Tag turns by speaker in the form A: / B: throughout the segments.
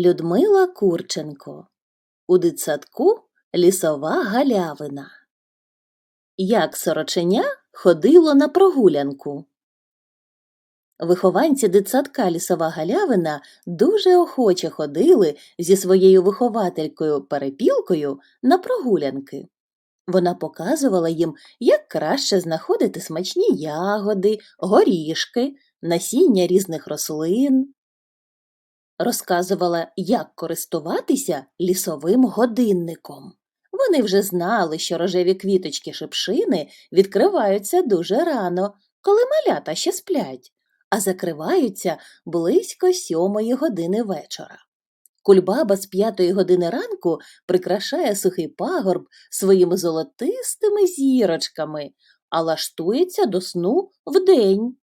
A: Людмила Курченко. У дитсадку лісова галявина. Як сороченя ходило на прогулянку. Вихованці дитсадка лісова галявина дуже охоче ходили зі своєю вихователькою перепілкою на прогулянки. Вона показувала їм, як краще знаходити смачні ягоди, горішки, насіння різних рослин. Розказувала, як користуватися лісовим годинником. Вони вже знали, що рожеві квіточки шипшини відкриваються дуже рано, коли малята ще сплять, а закриваються близько сьомої години вечора. Кульбаба з п'ятої години ранку прикрашає сухий пагорб своїми золотистими зірочками, а лаштується до сну вдень.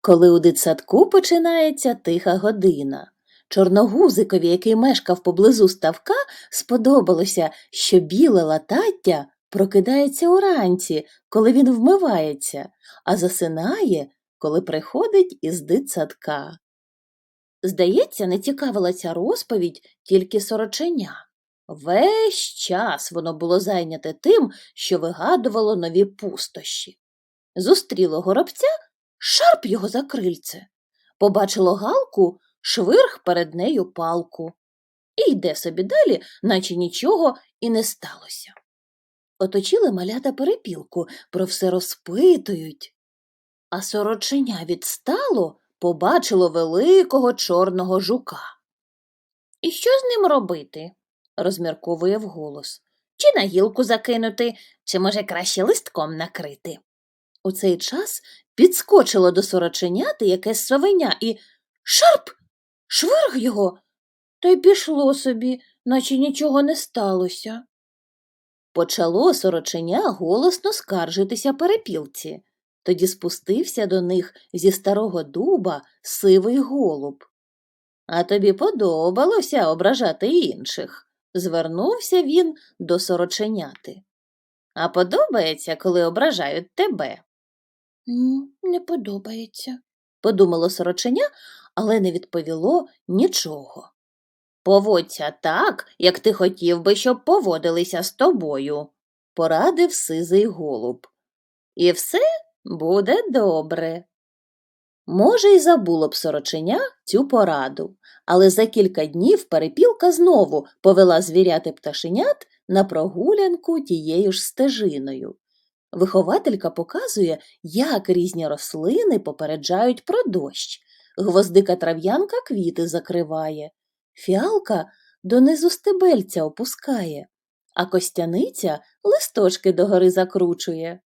A: Коли у дитсадку починається тиха година. Чорногузикові, який мешкав поблизу ставка, сподобалося, що біле латаття прокидається уранці, коли він вмивається, а засинає, коли приходить із дитсадка. Здається, не цікавила ця розповідь тільки сороченя. Весь час воно було зайняте тим, що вигадувало нові пустощі. Зустріло горобця, шарп його за крильце. Побачило галку, швирг перед нею палку. І йде собі далі, наче нічого і не сталося. Оточили малята перепілку, про все розпитують. А сороченя відстало, побачило великого чорного жука. І що з ним робити? розмірковує вголос. Чи на гілку закинути, чи, може, краще листком накрити. У цей час підскочило до сороченяти якесь совеня і шарп, швирг його, та й пішло собі, наче нічого не сталося. Почало сороченя голосно скаржитися перепілці. Тоді спустився до них зі старого дуба сивий голуб. А тобі подобалося ображати інших, звернувся він до сороченяти. А подобається, коли ображають тебе? Не подобається, подумало сороченя, але не відповіло нічого. Поводься так, як ти хотів би, щоб поводилися з тобою, порадив сизий голуб. І все буде добре. Може, й забуло б сороченя цю пораду, але за кілька днів перепілка знову повела звіряти пташенят на прогулянку тією ж стежиною. Вихователька показує, як різні рослини попереджають про дощ. Гвоздика трав'янка квіти закриває, фіалка донизу стебельця опускає, а костяниця листочки догори закручує.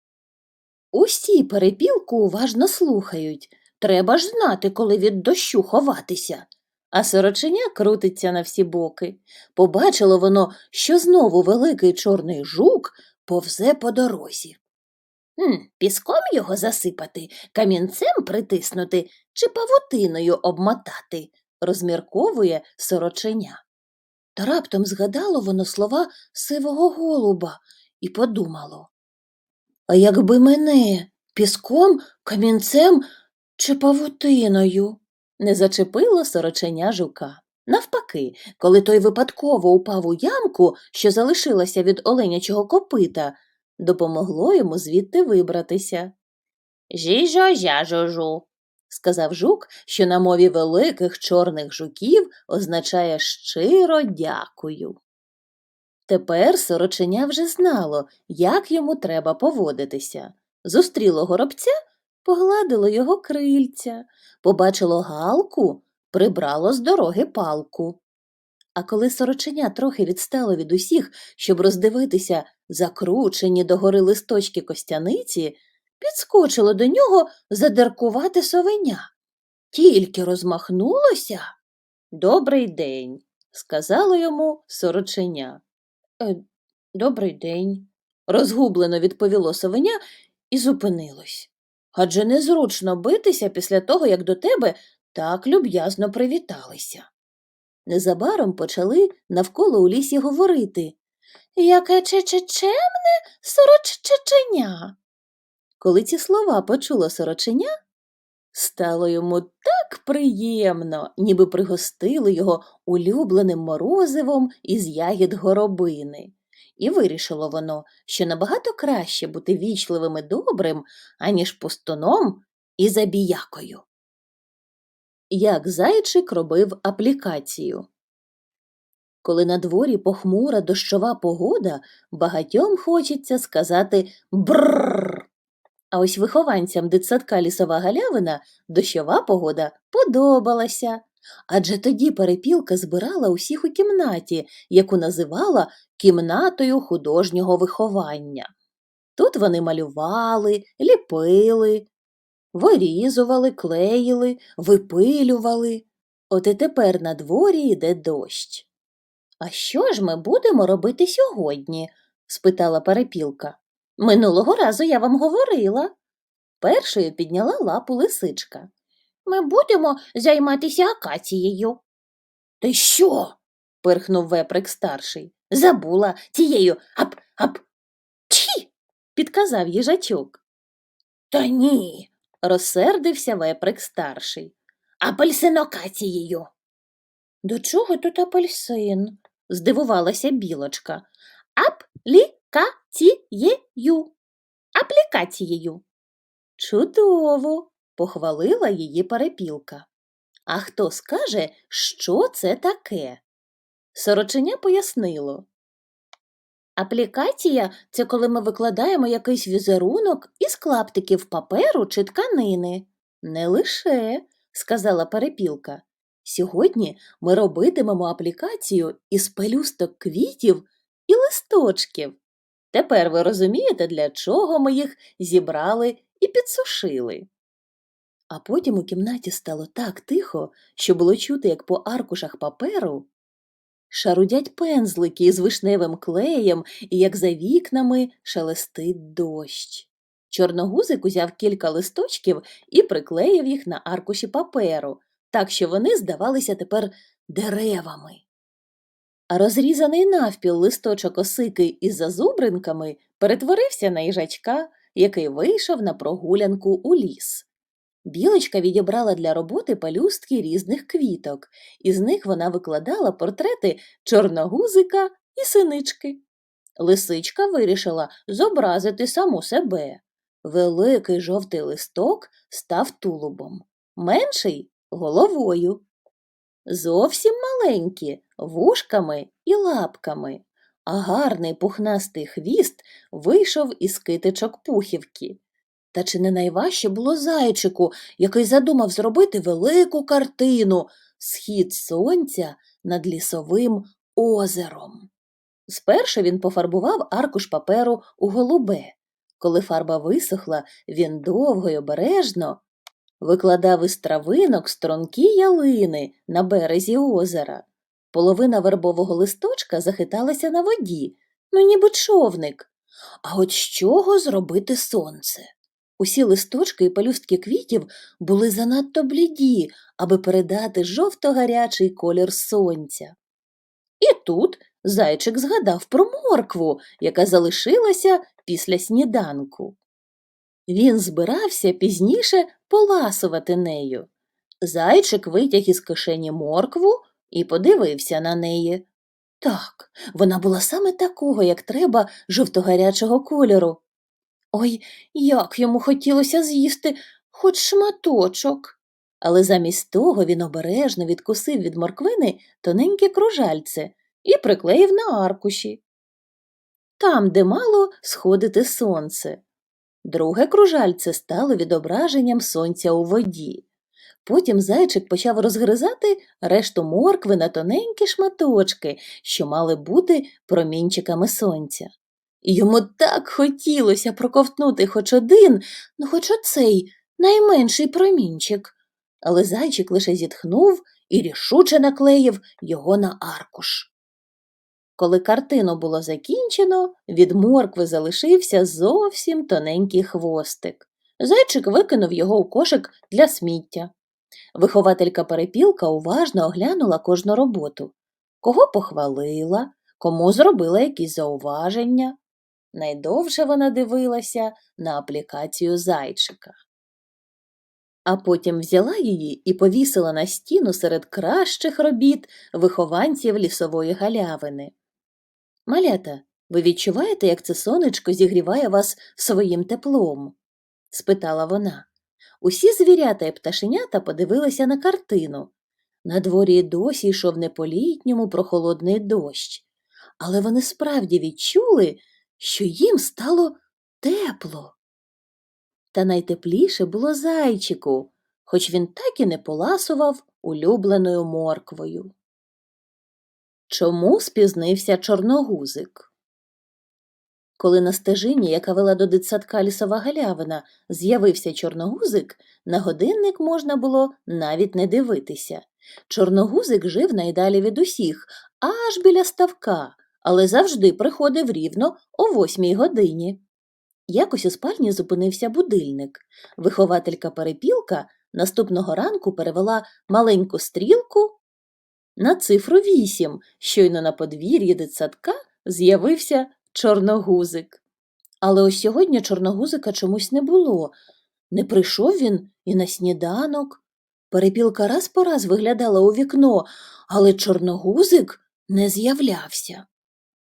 A: Усі перепілку уважно слухають. Треба ж знати, коли від дощу ховатися. А сороченя крутиться на всі боки. Побачило воно, що знову великий чорний жук повзе по дорозі. «Хм, Піском його засипати, камінцем притиснути чи павутиною обмотати, розмірковує сороченя. Та раптом згадало воно слова сивого голуба і подумало. А якби мене піском, камінцем чи павутиною? Не зачепило сороченя жука. Навпаки, коли той випадково упав у ямку, що залишилася від оленячого копита, допомогло йому звідти вибратися. Жіжо жажожу, сказав жук, що на мові великих чорних жуків означає щиро дякую. Тепер сороченя вже знало, як йому треба поводитися. Зустріло горобця, погладило його крильця, побачило галку, прибрало з дороги палку. А коли сороченя трохи відстало від усіх, щоб роздивитися закручені догори листочки костяниці, підскочило до нього задеркувати совеня. Тільки розмахнулося. Добрий день, сказало йому сороченя. «Е, Добрий день, розгублено відповіло совеня і зупинилось. Адже незручно битися після того, як до тебе так люб'язно привіталися. Незабаром почали навколо у лісі говорити Яке чечечемне сорочеченя. Коли ці слова почуло сороченя, Стало йому так приємно, ніби пригостили його улюбленим морозивом із ягід горобини. І вирішило воно, що набагато краще бути вічливим і добрим, аніж пустуном і забіякою. Як зайчик робив аплікацію. Коли на дворі похмура дощова погода, багатьом хочеться сказати бррр. А ось вихованцям дитсадка лісова галявина дощова погода подобалася. Адже тоді перепілка збирала усіх у кімнаті, яку називала кімнатою художнього виховання. Тут вони малювали, ліпили, вирізували, клеїли, випилювали. От і тепер на дворі йде дощ. А що ж ми будемо робити сьогодні? спитала перепілка. Минулого разу я вам говорила. Першою підняла лапу лисичка. Ми будемо займатися акацією. Ти що? пирхнув веприк старший. Забула тією ап ап. Чі. підказав їжачок. Та ні, розсердився веприк старший. Апельсинокацією. До чого тут апельсин? здивувалася білочка. Аплікацією. Аплікацією. Чудово, похвалила її перепілка. А хто скаже, що це таке? Сороченя пояснило. Аплікація це коли ми викладаємо якийсь візерунок із клаптиків паперу чи тканини. Не лише, сказала перепілка. Сьогодні ми робитимемо аплікацію із пелюсток квітів і листочків. Тепер ви розумієте, для чого ми їх зібрали і підсушили. А потім у кімнаті стало так тихо, що було чути, як по аркушах паперу шарудять пензлики із вишневим клеєм і як за вікнами шелестить дощ. Чорногузик узяв кілька листочків і приклеїв їх на аркуші паперу, так що вони здавалися тепер деревами. А розрізаний навпіл листочок осики із зазубринками перетворився на їжачка, який вийшов на прогулянку у ліс. Білочка відібрала для роботи пелюстки різних квіток, із них вона викладала портрети чорногузика і синички. Лисичка вирішила зобразити саму себе. Великий жовтий листок став тулубом, менший головою. Зовсім маленькі вушками і лапками, а гарний пухнастий хвіст вийшов із китичок пухівки. Та чи не найважче було зайчику, який задумав зробити велику картину схід сонця над лісовим озером. Спершу він пофарбував аркуш паперу у голубе. Коли фарба висохла, він довго й обережно викладав із травинок стрункі ялини на березі озера. Половина вербового листочка захиталася на воді, ну ніби човник. А от з чого зробити сонце? Усі листочки і пелюстки квітів були занадто бліді, аби передати жовто-гарячий колір сонця. І тут зайчик згадав про моркву, яка залишилася після сніданку. Він збирався пізніше поласувати нею. Зайчик витяг із кишені моркву і подивився на неї. Так, вона була саме такого, як треба, жовтогарячого кольору. Ой, як йому хотілося з'їсти хоч шматочок. Але замість того він обережно відкусив від морквини тоненьке кружальце і приклеїв на аркуші. Там, де мало сходити сонце. Друге кружальце стало відображенням сонця у воді. Потім зайчик почав розгризати решту моркви на тоненькі шматочки, що мали бути промінчиками сонця. Йому так хотілося проковтнути хоч один, ну хоч оцей найменший промінчик. Але зайчик лише зітхнув і рішуче наклеїв його на аркуш. Коли картину було закінчено, від моркви залишився зовсім тоненький хвостик. Зайчик викинув його у кошик для сміття. Вихователька перепілка уважно оглянула кожну роботу. Кого похвалила, кому зробила якісь зауваження. Найдовше вона дивилася на аплікацію зайчика. а потім взяла її і повісила на стіну серед кращих робіт вихованців лісової галявини. Малята, ви відчуваєте, як це сонечко зігріває вас своїм теплом? спитала вона. Усі звірята і пташенята подивилися на картину. На дворі досі йшов не по-літньому прохолодний дощ, але вони справді відчули, що їм стало тепло. Та найтепліше було зайчику, хоч він так і не поласував улюбленою морквою. Чому спізнився чорногузик? Коли на стежині, яка вела до дитсадка лісова галявина, з'явився чорногузик, на годинник можна було навіть не дивитися. Чорногузик жив найдалі від усіх, аж біля ставка, але завжди приходив рівно о восьмій годині. Якось у спальні зупинився будильник. Вихователька перепілка наступного ранку перевела маленьку стрілку на цифру вісім. Щойно на подвір'ї дитсадка з'явився чорногузик. Але ось сьогодні чорногузика чомусь не було. Не прийшов він і на сніданок. Перепілка раз по раз виглядала у вікно, але чорногузик не з'являвся.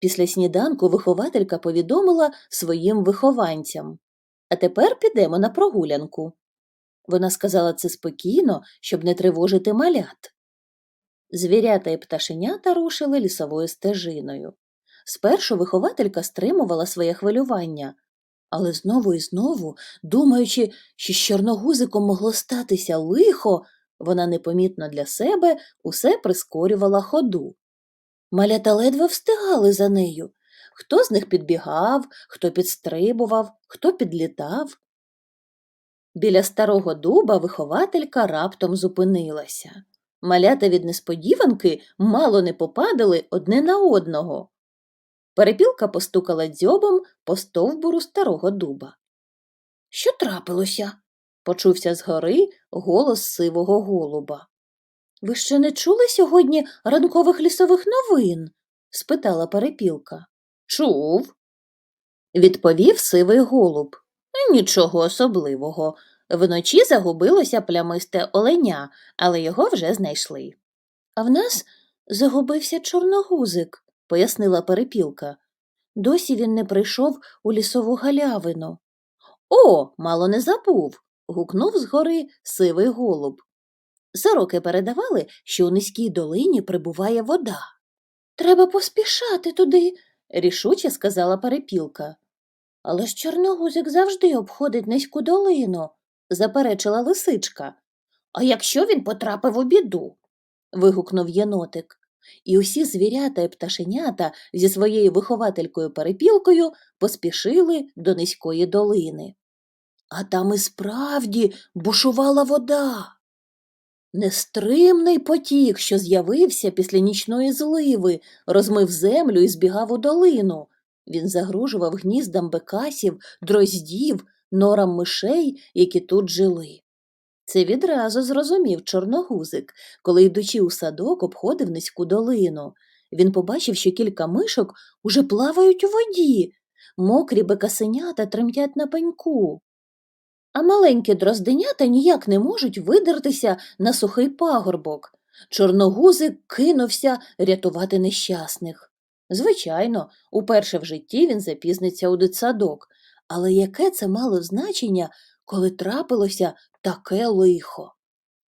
A: Після сніданку вихователька повідомила своїм вихованцям. А тепер підемо на прогулянку. Вона сказала це спокійно, щоб не тривожити малят. Звірята і пташенята рушили лісовою стежиною. Спершу вихователька стримувала своє хвилювання, але знову і знову, думаючи, що з чорногузиком могло статися лихо, вона непомітно для себе усе прискорювала ходу. Малята ледве встигали за нею. Хто з них підбігав, хто підстрибував, хто підлітав. Біля старого дуба вихователька раптом зупинилася. Малята від несподіванки мало не попадали одне на одного. Перепілка постукала дзьобом по стовбуру старого дуба. Що трапилося? почувся згори голос сивого голуба. Ви ще не чули сьогодні ранкових лісових новин? спитала перепілка. Чув, відповів сивий голуб. Нічого особливого. Вночі загубилося плямисте оленя, але його вже знайшли. А в нас загубився чорногузик, пояснила перепілка. Досі він не прийшов у лісову галявину. О, мало не забув. гукнув згори сивий голуб. Сороки передавали, що у низькій долині прибуває вода. Треба поспішати туди, рішуче сказала перепілка. Але ж чорногузик завжди обходить низьку долину, заперечила лисичка. А якщо він потрапив у біду? вигукнув єнотик. І усі звірята і пташенята зі своєю вихователькою перепілкою поспішили до низької долини. А там і справді бушувала вода. Нестримний потік, що з'явився після нічної зливи, розмив землю і збігав у долину. Він загрожував гніздам бекасів, дроздів, норам мишей, які тут жили. Це відразу зрозумів чорногузик, коли, йдучи у садок, обходив низьку долину. Він побачив, що кілька мишок уже плавають у воді, мокрі бекасенята тремтять на пеньку. А маленькі дрозденята ніяк не можуть видертися на сухий пагорбок. Чорногузик кинувся рятувати нещасних. Звичайно, уперше в житті він запізниться у дитсадок, але яке це мало значення, коли трапилося таке лихо?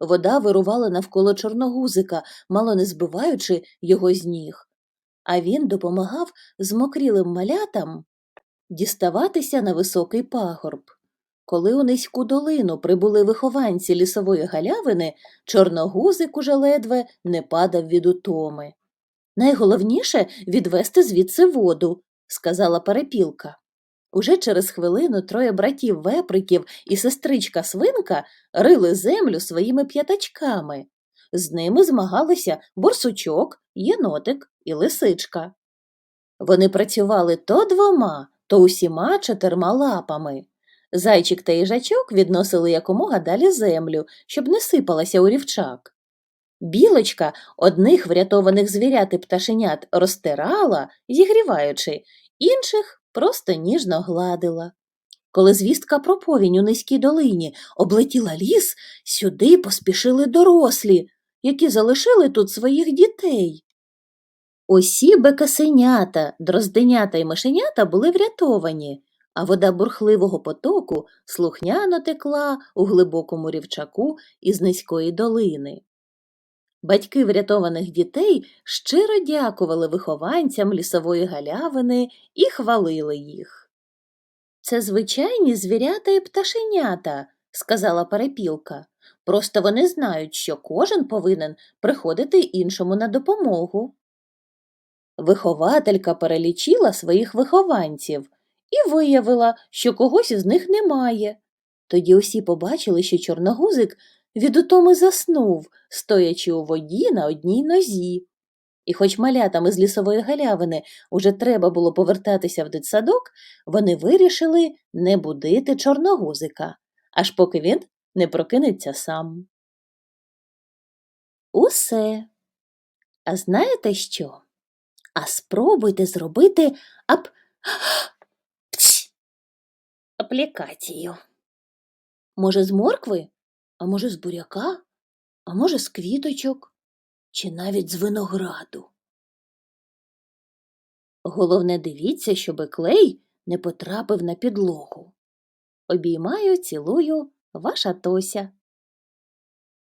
A: Вода вирувала навколо чорногузика, мало не збиваючи його з ніг, а він допомагав змокрілим малятам діставатися на високий пагорб. Коли у низьку долину прибули вихованці лісової галявини, чорногузик уже ледве не падав від утоми. Найголовніше відвести звідси воду, сказала перепілка. Уже через хвилину троє братів веприків і сестричка свинка рили землю своїми п'ятачками. З ними змагалися борсучок, єнотик і лисичка. Вони працювали то двома, то усіма чотирма лапами. Зайчик та їжачок відносили якомога далі землю, щоб не сипалася у рівчак. Білочка одних врятованих звірят і пташенят розтирала, зігріваючи, інших просто ніжно гладила. Коли звістка про повінь у низькій долині облетіла ліс, сюди поспішили дорослі, які залишили тут своїх дітей. Усі бекасенята, дрозденята і мишенята були врятовані, а вода бурхливого потоку слухняно текла у глибокому рівчаку із низької долини. Батьки врятованих дітей щиро дякували вихованцям лісової галявини і хвалили їх. Це звичайні звірята і пташенята, сказала перепілка. Просто вони знають, що кожен повинен приходити іншому на допомогу. Вихователька перелічила своїх вихованців і виявила, що когось із них немає. Тоді усі побачили, що чорногузик від утоми заснув, стоячи у воді на одній нозі. І хоч малятам із лісової галявини уже треба було повертатися в дитсадок, вони вирішили не будити чорногузика, аж поки він не прокинеться сам. Усе. А знаєте що? А спробуйте зробити ап... Аплікацію. Може, з моркви, а може, з буряка, а може, з квіточок, чи навіть з винограду. Головне дивіться, щоби клей не потрапив на підлогу. Обіймаю, цілую, ваша Тося.